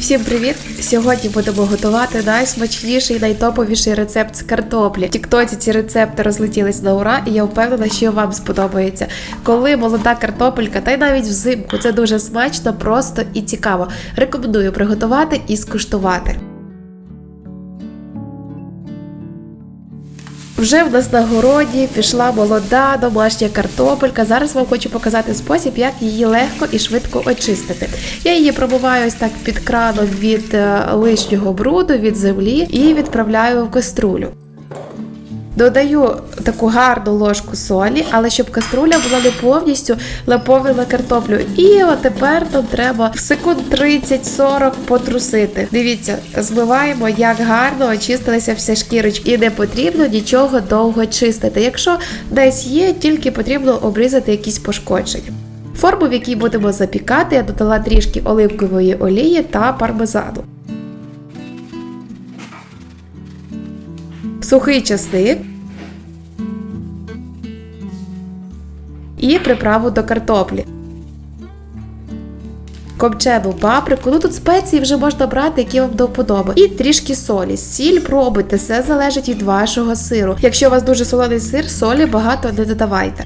Всім привіт! Сьогодні будемо готувати найсмачніший, найтоповіший рецепт з картоплі. В Тіктоці ці рецепти розлетілись на ура, і я впевнена, що вам сподобається. Коли молода картопелька, та й навіть взимку це дуже смачно, просто і цікаво. Рекомендую приготувати і скуштувати. Вже в нас на городі пішла молода домашня картопелька. Зараз вам хочу показати спосіб, як її легко і швидко очистити. Я її пробуваю ось так під краном від е, лишнього бруду, від землі і відправляю в каструлю. Додаю таку гарну ложку солі, але щоб каструля була не повністю наповнена картоплю. І от тепер нам треба в секунд 30-40 потрусити. Дивіться, змиваємо, як гарно очистилися всі шкірочки. І не потрібно нічого довго чистити. Якщо десь є, тільки потрібно обрізати якісь пошкодження. Форму, в якій будемо запікати, я додала трішки оливкової олії та пармезану. Сухий часник. І приправу до картоплі. Копчену паприку. Ну тут спеції вже можна брати, які вам до вподоби. І трішки солі. Сіль пробуйте, все залежить від вашого сиру. Якщо у вас дуже солоний сир, солі багато не додавайте.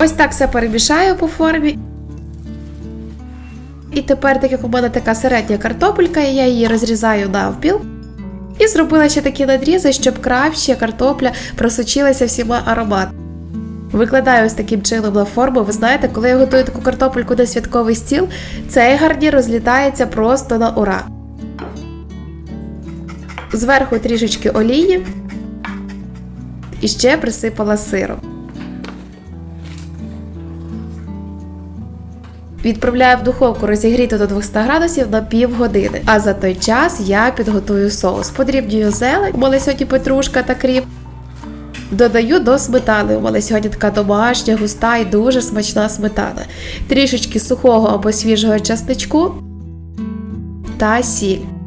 Ось так все перемішаю по формі. І тепер, так як у мене така середня картопелька, я її розрізаю навпіл. І зробила ще такі надрізи, щоб краще картопля просочилася всіма ароматами. Викладаю ось таким чином на форму. Ви знаєте, коли я готую таку картопельку на святковий стіл, цей гарнір розлітається просто на ура. Зверху трішечки олії і ще присипала сиром. Відправляю в духовку розігріти до 200 градусів на півгодини. А за той час я підготую соус. Подрібнюю зелень, мене сьогодні петрушка та кріп. Додаю до сметани. У мене сьогодні така домашня, густа і дуже смачна сметана. Трішечки сухого або свіжого часничку та сіль.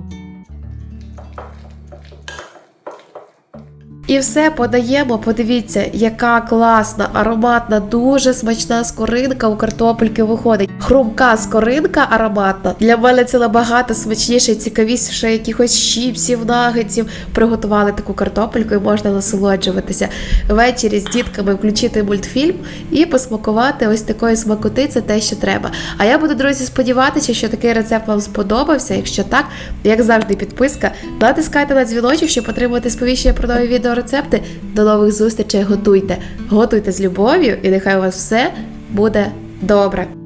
І все подаємо. Подивіться, яка класна, ароматна, дуже смачна скоринка у картопельки виходить. Хрумка скоринка ароматна. Для мене це набагато смачніше і цікавіше якихось щіпсів, нагетсів. Приготували таку картопельку і можна насолоджуватися. Ввечері з дітками включити мультфільм і посмакувати ось такої смакоти. Це те, що треба. А я буду, друзі, сподіватися, що такий рецепт вам сподобався. Якщо так, як завжди, підписка. Натискайте на дзвіночок, щоб отримувати сповіщення про нові відеорецепти. До нових зустрічей. Готуйте, готуйте з любов'ю, і нехай у вас все буде добре.